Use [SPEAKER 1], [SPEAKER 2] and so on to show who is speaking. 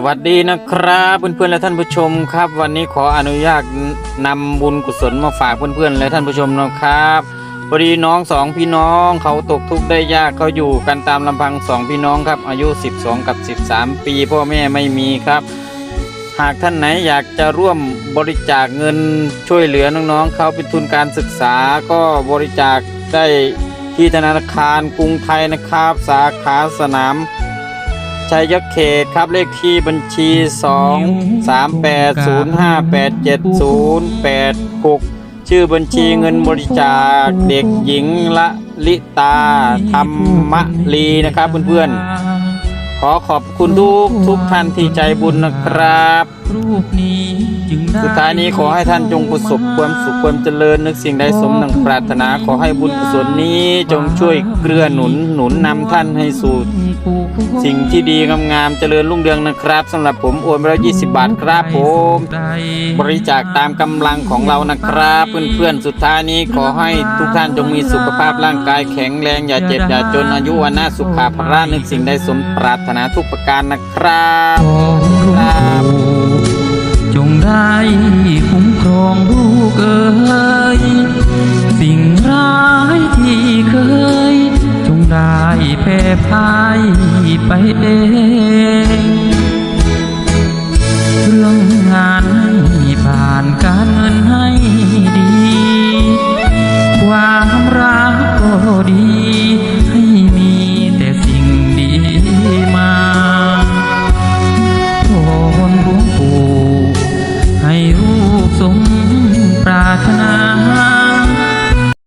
[SPEAKER 1] สวัสดีนะครับเพื่อนๆและท่านผู้ชมครับ วันนี้ขออนุญาตนำบุญกุศลมาฝากเพื่อนๆและท่านผู้ชมนะครับพอดีน้องสองพี่น้องเขาตกทุกข์ได้ยากเขาอยู่กันตามลำพังสองพี่น้องครับ อายุ 12 กับ 13 ปีพ่อแม่ไม่มีครับ หากท่านไหนอยากจะร่วมบริจาคเงินช่วยเหลือน้องๆเขาเป็นทุนการศึกษาก็บริจาคได้ที่ธนาคารกรุงไทยนะครับ สาขาสนาม ชัยเขตครับเลขที่บัญชี 2 3 8 0 5 8 7 0 8 6 ชื่อบัญชีเงินบริจาคเด็กหญิงละลิตาธรรมลีนะครับเพื่อนๆ ขอขอบคุณทุกทุกท่านที่ใจบุญนะครับ
[SPEAKER 2] รูปนี้จึงได้
[SPEAKER 1] สุดท้ายนี้ขอให้ท่านจงประสบความสุขความเจริญนึกสิ่งใดสมดังปรารถนาขอให้บุญกุศลนี้จงช่วยเกลือหนุนหนุนนำท่านให้สู่สิ่งที่ดีงามๆเจริญรุ่งเรืองนะครับสำหรับผมโอนไปแล้ว20 บาทครับผม บริจาคตามกำลังของเรานะครับเพื่อนๆสุดท้ายนี้ขอให้ทุกท่านจงมีสุขภาพร่างกายแข็งแรงอย่าเจ็บอย่าจนอายุวันนาสุขาภรานึกสิ่งใดสมปรารถนาทุกประการนะครับ
[SPEAKER 2] ครับจงได้คุ้มครองลูกเอ๋ยสิ่งร้ายที่เคย จงได้แพ่พ่ายไปเอง